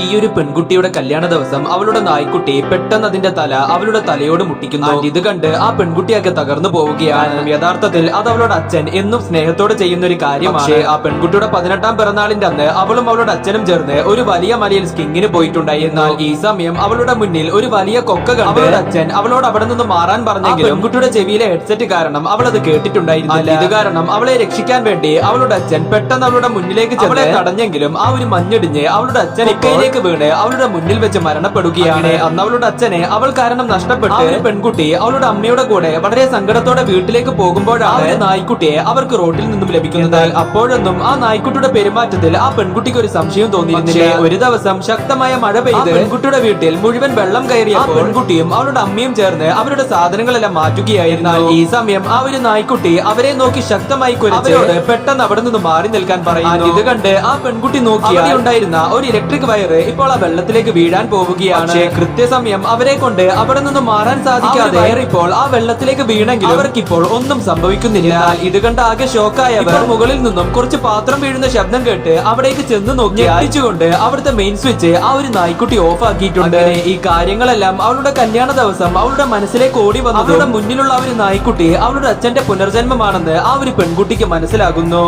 ഈ ഒരു പെൺകുട്ടിയുടെ കല്യാണ ദിവസം അവളുടെ നായ്ക്കുട്ടി പെട്ടെന്ന് അതിന്റെ തല അവളുടെ തലയോട് മുട്ടിക്കുന്നു. ഇത് കണ്ട് ആ പെൺകുട്ടിയൊക്കെ തകർന്നു പോവുകയാണ്. യഥാർത്ഥത്തിൽ അത് അവളുടെ അച്ഛൻ എന്നും സ്നേഹത്തോടെ ചെയ്യുന്ന ഒരു കാര്യമാണ് ആ പെൺകുട്ടിയുടെ പതിനെട്ടാം പിറന്നാളിന്റെ അന്ന് അവളും അവളുടെ അച്ഛനും ചേർന്ന് ഒരു വലിയ മലയിൽ സ്കിങ്ങിന് പോയിട്ടുണ്ടായി. എന്നാൽ ഈ സമയം അവളുടെ മുന്നിൽ ഒരു വലിയ കൊക്ക കണ്ട് അവളുടെ അച്ഛൻ അവളോട് അവിടെ നിന്ന് മാറാൻ പറഞ്ഞെങ്കിലും പെൺകുട്ടിയുടെ ചെവിയിലെ ഹെഡ്സെറ്റ് കാരണം അവൾ അത് കേട്ടിട്ടുണ്ടായിരുന്നില്ല ഇത് കാരണം അവളെ രക്ഷിക്കാൻ വേണ്ടി അവളുടെ അച്ഛൻ പെട്ടെന്ന് അവളുടെ മുന്നിലേക്ക് ചെന്ന് തടഞ്ഞെങ്കിലും ആ ഒരു മഞ്ഞിടിഞ്ഞ് അവളുടെ അച്ഛൻ ഇക്കയിലേക്ക് വീണ് അവളുടെ മുന്നിൽ വെച്ച് മരണപ്പെടുകയാണ്. അന്ന് അവളുടെ അച്ഛനെ അവൾ കാരണം നഷ്ടപ്പെട്ട് പെൺകുട്ടി അവളുടെ അമ്മയുടെ കൂടെ വളരെ സങ്കടത്തോടെ വീട്ടിലേക്ക് പോകുമ്പോഴാണ് നായ്ക്കുട്ടിയെ അവർക്ക് റോഡിൽ നിന്നും ലഭിക്കുന്നത്. അപ്പോഴൊന്നും ആ നായ്ക്കുട്ടിയുടെ പെരുമാറ്റത്തിൽ ആ പെൺകുട്ടിക്ക് ഒരു സംശയം തോന്നിയിരുന്നില്ല. ഒരു ദിവസം ശക്തമായ മഴ പെയ്ത് പെൺകുട്ടിയുടെ വീട്ടിൽ മുഴുവൻ വെള്ളം കയറിയ പെൺകുട്ടിയും അവളുടെ അമ്മയും ചേർന്ന് അവരുടെ സാധനങ്ങളെല്ലാം മാറ്റുകയായിരുന്നു. ഈ സമയം ആ ഒരു നായ്ക്കുട്ടി അവരെ നോക്കി ശക്തമായി അവരോട് പെട്ടെന്ന് അവിടെ നിന്ന് മാറി നിൽക്കാൻ പറയുന്നു. ഇത് കണ്ട് ആ പെൺകുട്ടി നോക്കി ഉണ്ടായിരുന്ന ഒരു ഇലക്ട്രിക് വയർ ഇപ്പോൾ ആ വെള്ളത്തിലേക്ക് വീഴാൻ പോവുകയാണ്. കൃത്യസമയം അവരെ കൊണ്ട് അവിടെ നിന്ന് മാറാൻ സാധിക്കാതെ ഇപ്പോൾ ആ വെള്ളത്തിലേക്ക് വീണെങ്കിൽ അവർക്കിപ്പോൾ ഒന്നും സംഭവിക്കുന്നില്ല. ഇത് കണ്ട് ആകെ ഷോക്കായവർ മുകളിൽ നിന്നും കുറച്ച് പാത്രം വീഴുന്ന ശബ്ദം കേട്ട് അവിടേക്ക് ചെന്ന് നോക്കി അയച്ചുകൊണ്ട് അവിടുത്തെ മെയിൻ സ്വിച്ച് ആ ഒരു നായ്ക്കുട്ടി ഓഫ് ആക്കിയിട്ടുണ്ട് ഈ കാര്യങ്ങളെല്ലാം അവളുടെ കല്യാണ ദിവസം അവളുടെ മനസ്സിലേക്ക് ഓടി വന്നു അവളുടെ മുന്നിലുള്ള ഒരു നായ്ക്കുട്ടി അവളുടെ അച്ഛന്റെ പുനർജന്മമാണെന്ന് ആ ഒരു പെൺകുട്ടിക്ക് മനസ്സിലാകുന്നു.